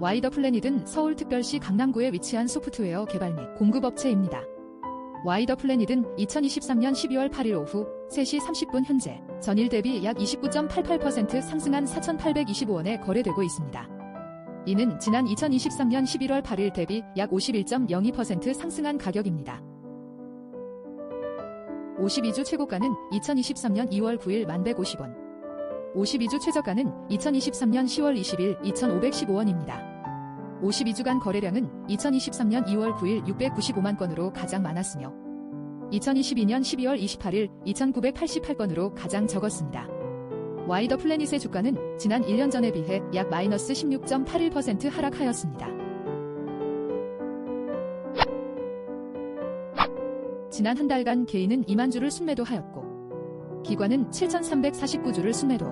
와이더 플래닛은 서울특별시 강남구에 위치한 소프트웨어 개발 및 공급업체입니다. 와이더 플래닛은 2023년 12월 8일 오후 3시 30분 현재 전일 대비 약 29.88% 상승한 4,825원에 거래되고 있습니다. 이는 지난 2023년 11월 8일 대비 약 51.02% 상승한 가격입니다. 52주 최고가는 2023년 2월 9일 1150원, 52주 최저가는 2023년 10월 20일 2515원입니다. 52주간 거래량은 2023년 2월 9일 695만 건으로 가장 많았으며 2022년 12월 28일 2988건으로 가장 적었습니다. 와이더 플래닛의 주가는 지난 1년 전에 비해 약 마이너스 16.81% 하락하였습니다. 지난 한 달간 개인은 2만 주를 순매도하였고 기관은 7,349주를 순매도,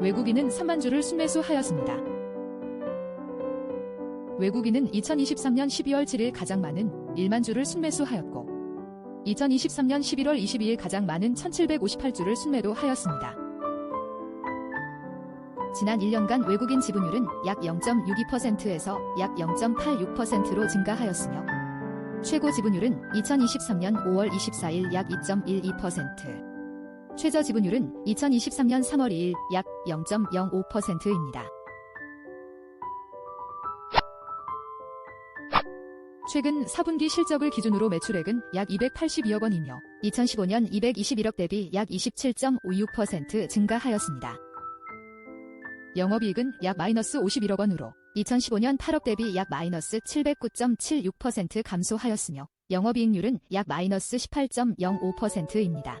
외국인은 3만 주를 순매수하였습니다. 외국인은 2023년 12월 7일 가장 많은 1만 주를 순매수하였고 2023년 11월 22일 가장 많은 1758주를 순매도 하였습니다. 지난 1년간 외국인 지분율은 약 0.62%에서 약 0.86%로 증가하였으며 최고 지분율은 2023년 5월 24일 약 2.12%, 최저 지분율은 2023년 3월 2일 약 0.05%입니다. 최근 4분기 실적을 기준으로 매출액은 약 282억 원이며 2015년 221억 대비 약 27.56% 증가하였습니다. 영업이익은 약 마이너스 51억 원으로 2015년 8억 대비 약 마이너스 709.76% 감소하였으며 영업이익률은 약 마이너스 18.05%입니다.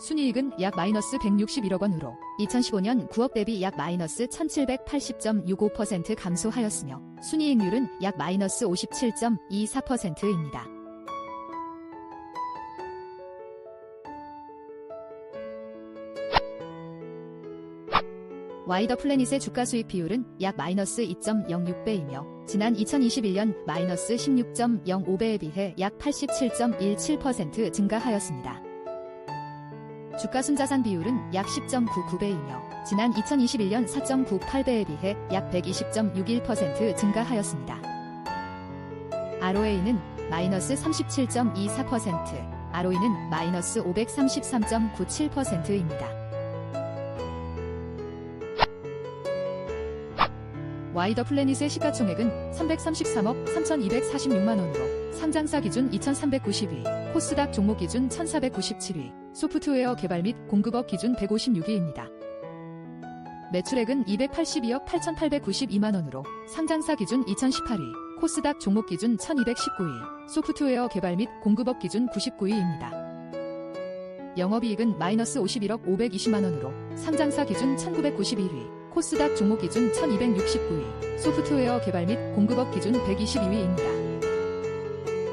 순이익은 약 마이너스 161억 원으로 2015년 9억 대비 약 마이너스 1780.65% 감소하였으며 순이익률은 약 마이너스 57.24%입니다. 와이더 플래닛의 주가 수익 비율은 약 마이너스 2.06배이며 지난 2021년 마이너스 16.05배에 비해 약 87.17% 증가하였습니다. 주가 순자산 비율은 약 10.99배이며 지난 2021년 4.98배에 비해 약 120.61% 증가하였습니다. ROA는 마이너스 37.24%, ROE는 마이너스 533.97%입니다. 와이더 플래닛의 시가총액은 333억 3,246만 원으로 상장사 기준 2,392, 코스닥 종목 기준 1,497위, 소프트웨어 개발 및 공급업 기준 156위입니다. 매출액은 282억 8,892만 원으로 상장사 기준 2,018위, 코스닥 종목 기준 1,219위, 소프트웨어 개발 및 공급업 기준 99위입니다. 영업이익은 마이너스 51억 520만 원으로 상장사 기준 1991위, 코스닥 종목 기준 1269위, 소프트웨어 개발 및 공급업 기준 122위입니다.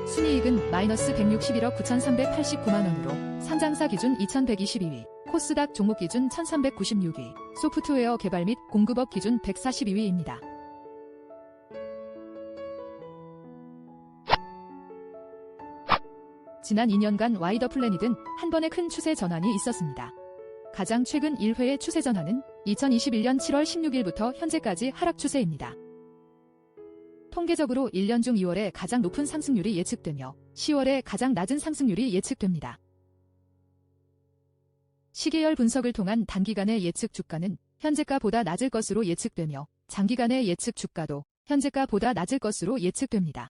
순이익은 마이너스 161억 9,389만 원으로 상장사 기준 2,122위, 코스닥 종목 기준 1,396위, 소프트웨어 개발 및 공급업 기준 142위입니다. 지난 2년간 와이더 플래닛은 한 번의 큰 추세 전환이 있었습니다. 가장 최근 1회의 추세 전환은 2021년 7월 16일부터 현재까지 하락 추세입니다. 통계적으로 1년 중 2월에 가장 높은 상승률이 예측되며 10월에 가장 낮은 상승률이 예측됩니다. 시계열 분석을 통한 단기간의 예측 주가는 현재가보다 낮을 것으로 예측되며 장기간의 예측 주가도 현재가보다 낮을 것으로 예측됩니다.